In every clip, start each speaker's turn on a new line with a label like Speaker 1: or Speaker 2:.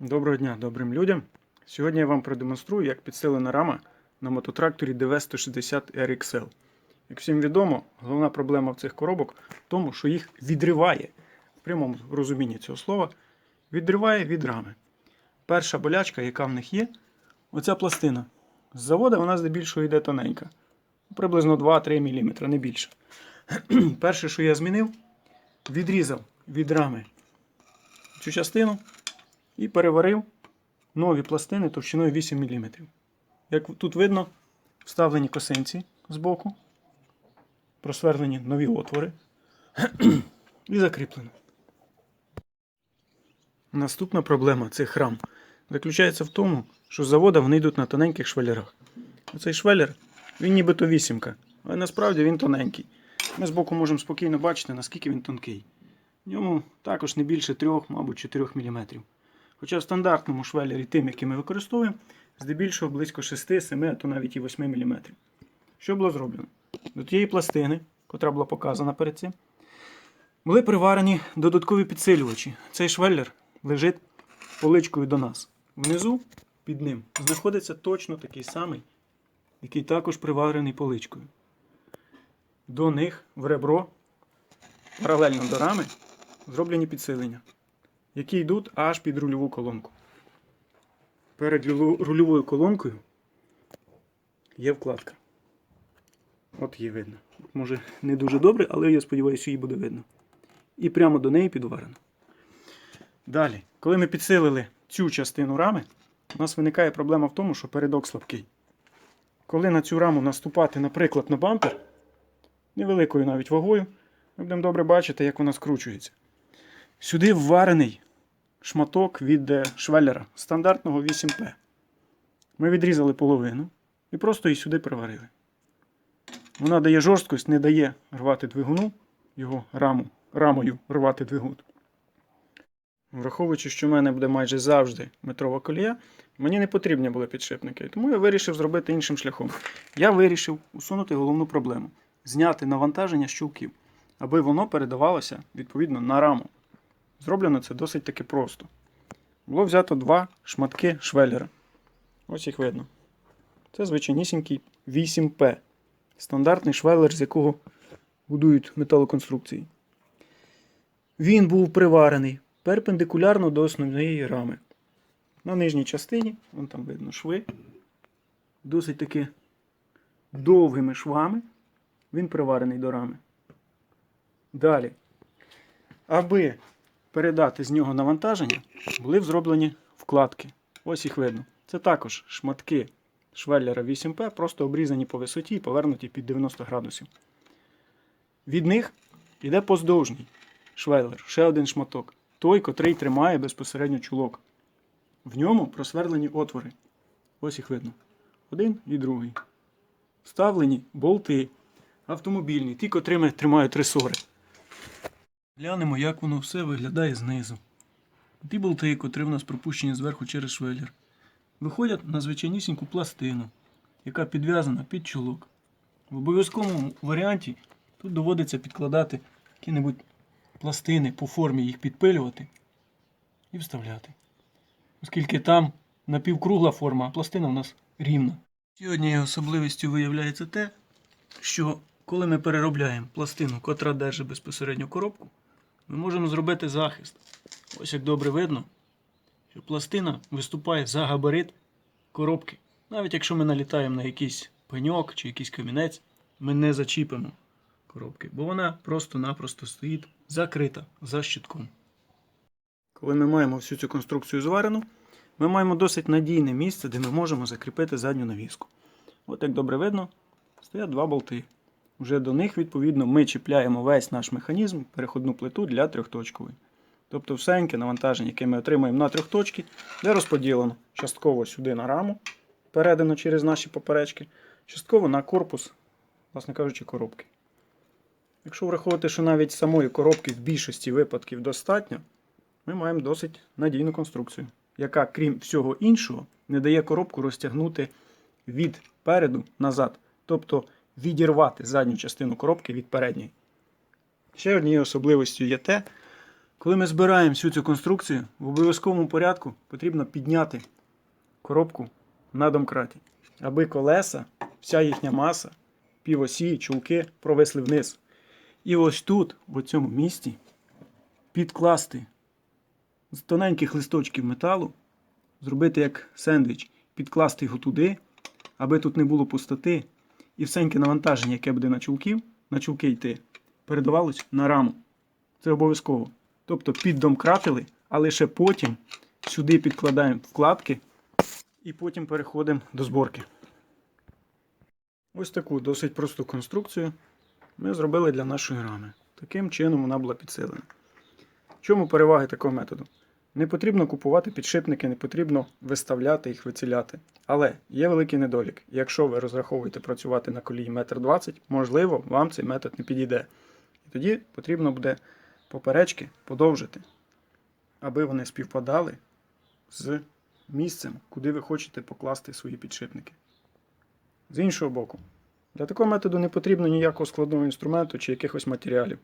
Speaker 1: Доброго дня добрим людям. Сьогодні я вам продемонструю, як підсилена рама на мототракторі DV160 RXL. Як всім відомо, головна проблема в цих коробок в тому, що їх відриває, в прямому розумінні цього слова, відриває від рами. Перша болячка, яка в них є, оця пластина. З заводу вона здебільшого йде тоненька. Приблизно 2-3 мм, не більше. Перше, що я змінив, відрізав від рами цю частину і переварив нові пластини товщиною 8 мм. Як тут видно, вставлені косинці з боку, просверлені нові отвори і закріплено. Наступна проблема цих рам заключається в тому, що з завода вони йдуть на тоненьких швелерах. Оцей швелер, він нібито вісімка, але насправді він тоненький. Ми збоку можемо спокійно бачити, наскільки він тонкий. В ньому також не більше 3, мабуть, 4 мм. Хоча в стандартному швелері, тим, який ми використовуємо, здебільшого близько 6, 7, а то навіть і 8 мм. Що було зроблено? До тієї пластини, котра була показана перед цим, були приварені додаткові підсилювачі. Цей швеллер лежить поличкою до нас. Внизу під ним знаходиться точно такий самий, який також приварений поличкою. До них в ребро, паралельно до рами, зроблені підсилення, які йдуть аж під рульову колонку. Перед рульовою колонкою є вкладка. От її видно. Може не дуже добре, але я сподіваюся, її буде видно. І прямо до неї підварено. Далі, коли ми підсилили цю частину рами, у нас виникає проблема в тому, що передок слабкий. Коли на цю раму наступати, наприклад, на бампер, невеликою навіть вагою, ми будемо добре бачити, як вона скручується. Сюди вварений шматок від е, швеллера стандартного 8П. Ми відрізали половину і просто її сюди приварили. Вона дає жорсткость, не дає рвати двигуну, його раму, рамою рвати двигун. Враховуючи, що в мене буде майже завжди метрова колія, мені не потрібні були підшипники, тому я вирішив зробити іншим шляхом. Я вирішив усунути головну проблему зняти навантаження з чулків, аби воно передавалося відповідно на раму. Зроблено це досить таки просто. Було взято два шматки швеллера. Ось їх видно. Це звичайнісінький 8П. Стандартний швеллер, з якого будують металоконструкції. Він був приварений перпендикулярно до основної рами. На нижній частині, вон там видно шви, досить таки довгими швами. Він приварений до рами. Далі. Аби передати з нього навантаження, були зроблені вкладки. Ось їх видно. Це також шматки швеллера 8П, просто обрізані по висоті і повернуті під 90 градусів. Від них йде поздовжній швеллер, ще один шматок. Той, котрий тримає безпосередньо чулок. В ньому просверлені отвори. Ось їх видно. Один і другий. Вставлені болти автомобільні, ті, котрими тримають ресори. Глянемо, як воно все виглядає знизу. Ті болти, котрі в нас пропущені зверху через швеллер, виходять на звичайнісіньку пластину, яка підв'язана під чолок. В обов'язковому варіанті тут доводиться підкладати які-небудь пластини по формі, їх підпилювати і вставляти. Оскільки там напівкругла форма, а пластина у нас рівна. Однією особливістю виявляється те, що коли ми переробляємо пластину, котра держить безпосередньо коробку, ми можемо зробити захист. Ось як добре видно, що пластина виступає за габарит коробки. Навіть якщо ми налітаємо на якийсь пеньок чи якийсь камінець, ми не зачіпимо коробки, бо вона просто-напросто стоїть закрита за щитком. Коли ми маємо всю цю конструкцію зварену, ми маємо досить надійне місце, де ми можемо закріпити задню навіску. От як добре видно, стоять два болти. Вже до них, відповідно, ми чіпляємо весь наш механізм, переходну плиту для трьохточкової. Тобто всеньке навантаження, яке ми отримаємо на трьохточки, де розподілено частково сюди на раму, передано через наші поперечки, частково на корпус, власне кажучи, коробки. Якщо враховувати, що навіть самої коробки в більшості випадків достатньо, ми маємо досить надійну конструкцію, яка, крім всього іншого, не дає коробку розтягнути від переду назад, тобто відірвати задню частину коробки від передньої. Ще однією особливістю є те, Коли ми збираємо всю цю конструкцію, в обов'язковому порядку потрібно підняти коробку на домкраті, аби колеса, вся їхня маса, півосі, чулки провисли вниз. І ось тут, в цьому місці, підкласти з тоненьких листочків металу, зробити як сендвіч, підкласти його туди, аби тут не було пустоти, і всеньке навантаження, яке буде на чулків, на чулки йти, передавалось на раму. Це обов'язково. Тобто піддомкратили, а лише потім сюди підкладаємо вкладки і потім переходимо до зборки. Ось таку досить просту конструкцію ми зробили для нашої рами. Таким чином вона була підсилена. В чому переваги такого методу? Не потрібно купувати підшипники, не потрібно виставляти їх, виціляти. Але є великий недолік. Якщо ви розраховуєте працювати на колії 1,20 м, можливо, вам цей метод не підійде. І тоді потрібно буде поперечки подовжити, аби вони співпадали з місцем, куди ви хочете покласти свої підшипники. З іншого боку, для такого методу не потрібно ніякого складного інструменту чи якихось матеріалів,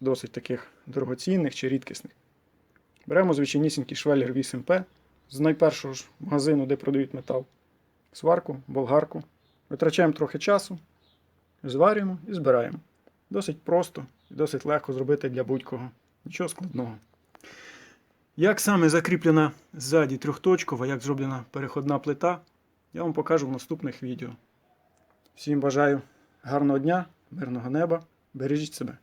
Speaker 1: досить таких дорогоцінних чи рідкісних. Беремо звичайнісінький швеллер 8П з найпершого ж магазину, де продають метал, сварку, болгарку. Витрачаємо трохи часу, зварюємо і збираємо. Досить просто і досить легко зробити для будь-кого. Нічого складного. Як саме закріплена ззаді трьохточкова, як зроблена переходна плита, я вам покажу в наступних відео. Всім бажаю гарного дня, мирного неба, бережіть себе.